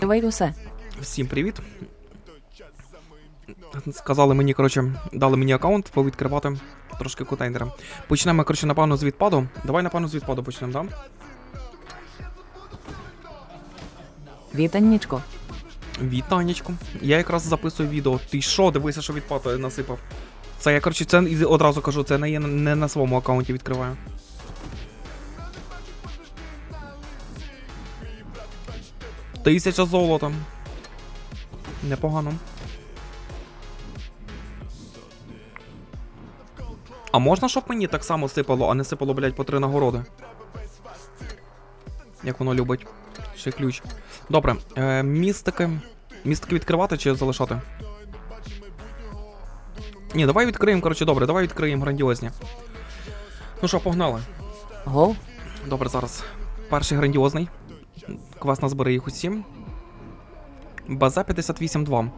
Давай усе. Всім привіт. Сказали мені, коротше, дали мені аккаунт повідкривати трошки контейнера. Почнемо, коротше, напевно, з відпаду. Давай, напевно, з відпаду почнемо, да? Вітаннічко. Вітанечко. Я якраз записую відео. Ти що, дивися, що відпад насипав. Це я, коротше, це одразу кажу, це не, є, не на своєму аккаунті відкриваю. Тисяча золота. Непогано. А можна, щоб мені так само сипало, а не сипало, блядь, по три нагороди? Як воно любить. Ще ключ. Добре, е, містики. Містики відкривати чи залишати? Ні, давай відкриємо, коротше, добре, давай відкриємо грандіозні. Ну що, погнали. Гол. Добре, зараз. Перший грандіозний. Квест назбери їх усі. База 58-2.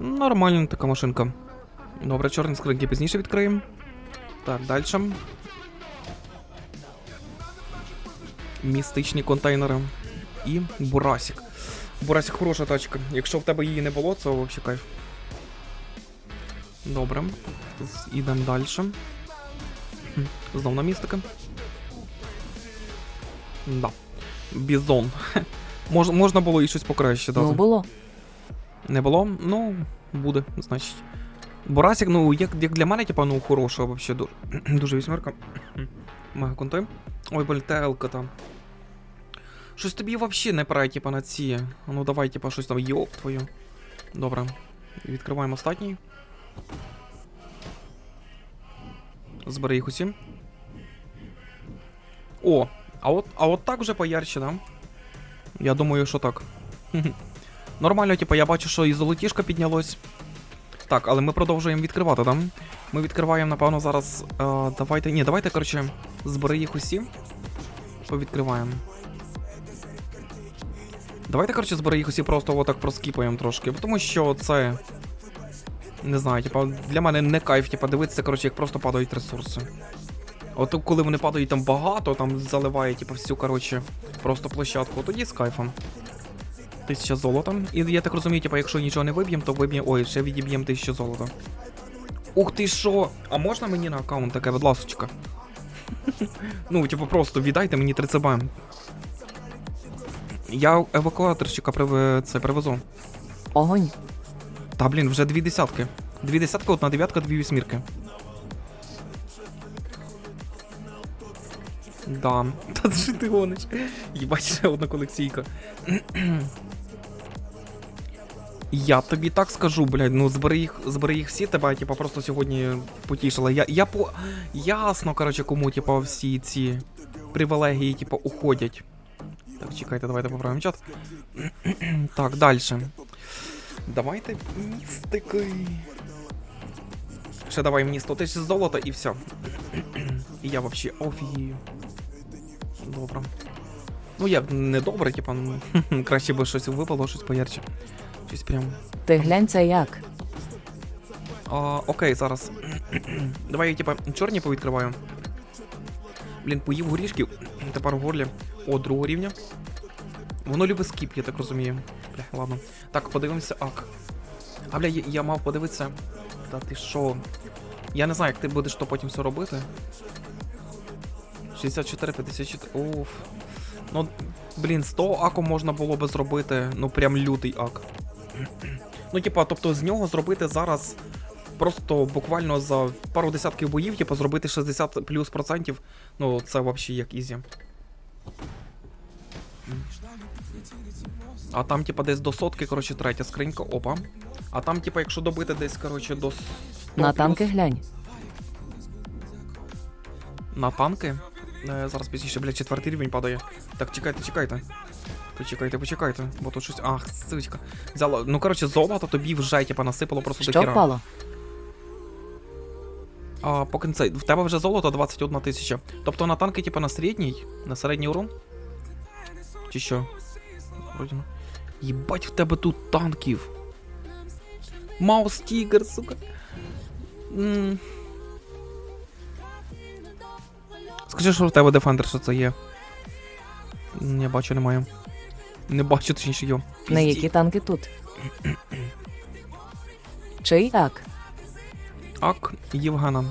Нормальна така машинка. Добре, чорні скриньки пізніше відкриємо. Так, далі. Містичні контейнери. І Бурасік. Бурасік хороша тачка. Якщо в тебе її не було, це взагалі кайф. Добре. Ідемо далі. Знов на містика. Да. Бізон. Мож, можна було і щось покраще дати. Ну було. Не було? Ну, буде, значить. Борасік, ну, як, як для мене, типа, ну, хороша, вообще, дуже, дуже вісьмерка. Мега конти. Ой, блін, телка там. Щось тобі вообще не прає, типа, на ці. Ну давай, типа, щось там, йоп твою. Добре. Відкриваємо останній. Збери їх усі. О, а от, а от так вже поярче, да? Я думаю, що так. Нормально, типу, я бачу, що і золотішка піднялось. Так, але ми продовжуємо відкривати, да? Ми відкриваємо, напевно, зараз. Е, давайте. Ні, давайте, коротше, збери їх усі. Повідкриваємо. Давайте, коротше, збери їх усі просто отак проскіпаємо трошки. Тому що це. Не знаю, типа, для мене не кайф, типа, дивитися, коротше, як просто падають ресурси. От коли вони падають там багато, там заливає, типу, всю, коротше, просто площадку, тоді з кайфом. Тисяча золота. І я так розумію, типу, якщо нічого не виб'ємо, то виб'ємо. Ой, ще відіб'ємо тисячу золота. Ух ти що! А можна мені на аккаунт таке, будь ласочка? ну, типу, просто віддайте мені 3 ЦБ. Я евакуаторщика прив... це привезу. Огонь. Та блін, вже дві десятки. Дві десятки, одна дев'ятка, дві вісьмірки. Да. Та що ти гониш? Їбать, ще одна колекційка. Я тобі так скажу, блядь, ну збери їх, збери їх всі, тебе, типа, просто сьогодні потішила. Я, я по. Ясно, коротше, кому, типа, всі ці привілегії, типа, уходять. Так, чекайте, давайте поправимо чат. так, далі. Давайте містики. Ще давай мені 100 тисяч золота і все. і я вообще офігію. Добре. Ну я не добре, типа, ну краще би щось випало, щось поярче. Щось прям. Ти глянь це як. А, окей, зараз. Давай я, типа, чорні повідкриваю. Блін, поїв горішків. Тепер в горлі. О, другого рівня. Воно любить скіп, я так розумію. Бля, ладно. Так, подивимося, ак. А бля, я, я мав подивитися. Та ти що? Я не знаю, як ти будеш то потім все робити. 64, 54. Уф. Ну, блін, 100 аку можна було би зробити. Ну, прям лютий ак. Ну, типа, тобто з нього зробити зараз просто буквально за пару десятків боїв, типу, зробити 60 плюс процентів. Ну, це взагалі як ізі. А там, типа, десь до сотки, коротше, третя скринька, опа. А там, типа, якщо добити десь, коротше, до 100 На плюс- танки глянь. На танки. Е, зараз пізніше, блядь, четвертий рівень падає. Так, чекайте, чекайте. Почекайте, почекайте, бо тут щось. Ах, сучка. Взяла. Ну, коротше, золото тобі вже, типа, насипало просто до Що хіра. впало? А, поки це. В тебе вже золото 21 тисяча. Тобто на танки, типа, на середній? На середній урон? Чи що? Вроді. ну. Єбать в тебе тут танків. Маус Тігр, сука. М. Скажи, що в тебе Defender, що це є. Я бачу, немає. Не бачу, точніше його. Не які танки тут. Чи як? Ак, Євгена.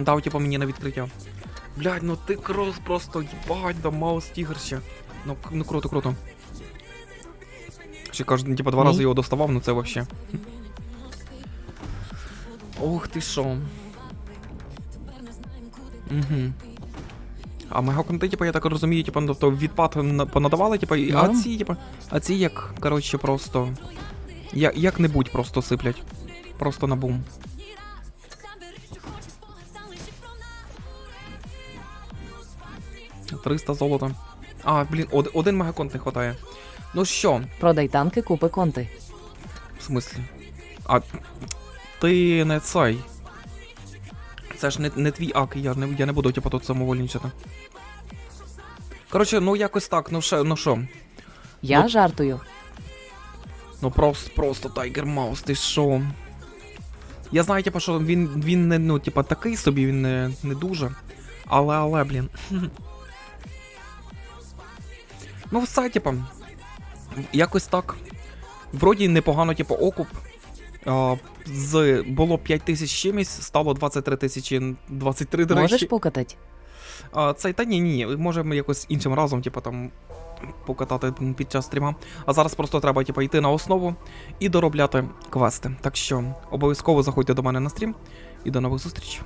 Дав, типу, мені на відкриття. Блядь, ну ти крос просто їбать, да маус тігр ще. Ну, ну круто, круто. Ще кожен, типу, два Ні. рази його доставав, ну це вообще. Ох ти шо. Угу. А мегаконти, типу, я так розумію, типу, тобто відпад на- понадавали, типу, і- а Ну. ці, типу, а ці як, коротше, просто. Я, як-небудь просто сиплять. Просто на бум. — 300 золота. А, блін, од, один мегаконт не хватає. Ну що, Продай танки, купи конти. в смислі? А ти не цей. Це ж не, не твій ак, я не, я не буду типу тут самовольничати. Коротше, ну якось так, ну що, ну що. Я Ну- жартую. Ну просто, просто Тайгер Маус, ти що? Я знаю, типу, що він, він не, ну, типу, такий собі, він не, не дуже. Але, але, блін. ну, все, типу. Якось так. Вроді непогано, типу, окуп. З було 5 тисяч чимось, стало 23 тисячі 23, до Можеш покатати? А, цей, та ні, ні, ні, можемо якось іншим разом, типу, там покатати під час стріма. А зараз просто треба, типу, йти на основу і доробляти квести. Так що обов'язково заходьте до мене на стрім і до нових зустрічей.